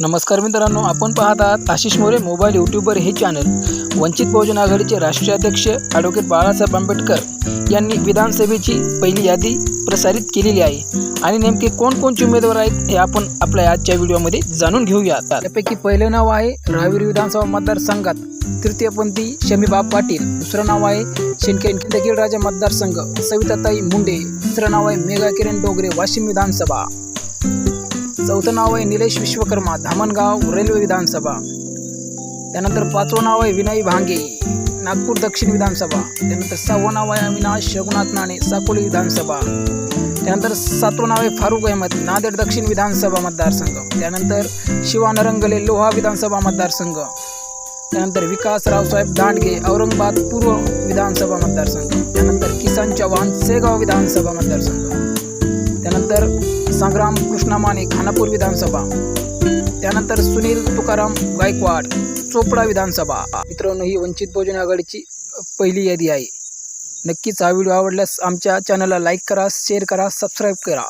नमस्कार मित्रांनो आपण पाहत आहात आशिष मोरे मोबाईल युट्यूबर हे चॅनल वंचित बहुजन आघाडीचे राष्ट्रीय अध्यक्ष ॲडव्होकेट बाळासाहेब आंबेडकर यांनी विधानसभेची पहिली यादी प्रसारित केलेली आहे. आणि नेमके कोणकोणते उमेदवार आहेत हे आपण आपल्या आजच्या व्हिडिओमध्ये जाणून घेऊया त्यापैकी पहिलं नाव आहे रावेर विधानसभा मतदारसंघात तृतीयपंथी शमीबाब पाटील. दुसरं नाव आहे शिंदखेड राजा मतदारसंघ. सविताताई मुंडे. तिसरं नाव आहे मेघा किरण डोगरे वाशिम विधानसभा. चौथं नाव आहे निलेश विश्वकर्मा धामणगाव रेल्वे विधानसभा. त्यानंतर पाचवं नाव आहे विनय भांगे नागपूर दक्षिण विधानसभा. त्यानंतर सहावं नाव आहे अविनाश रघुनाथ नाणे साकोली विधानसभा. त्यानंतर सातवं नाव आहे फारुख अहमद नांदेड दक्षिण विधानसभा मतदारसंघ. त्यानंतर शिवानरंगले लोहा विधानसभा मतदारसंघ. त्यानंतर विकास रावसाहेब दांडगे औरंगाबाद पूर्व विधानसभा मतदारसंघ. त्यानंतर किसन चव्हाण सेगाव विधानसभा मतदारसंघ. त्यानंतर संग्राम कृष्णा माने खानापूर विधानसभा. त्यानंतर सुनील तुकाराम गायकवाड चोपडा विधानसभा. मित्रांनो ही वंचित बहुजन आघाडीची पहिली यादी आहे. नक्कीच हा व्हिडिओ आवडल्यास आमच्या चॅनलला लाईक करा शेअर करा सबस्क्राईब करा.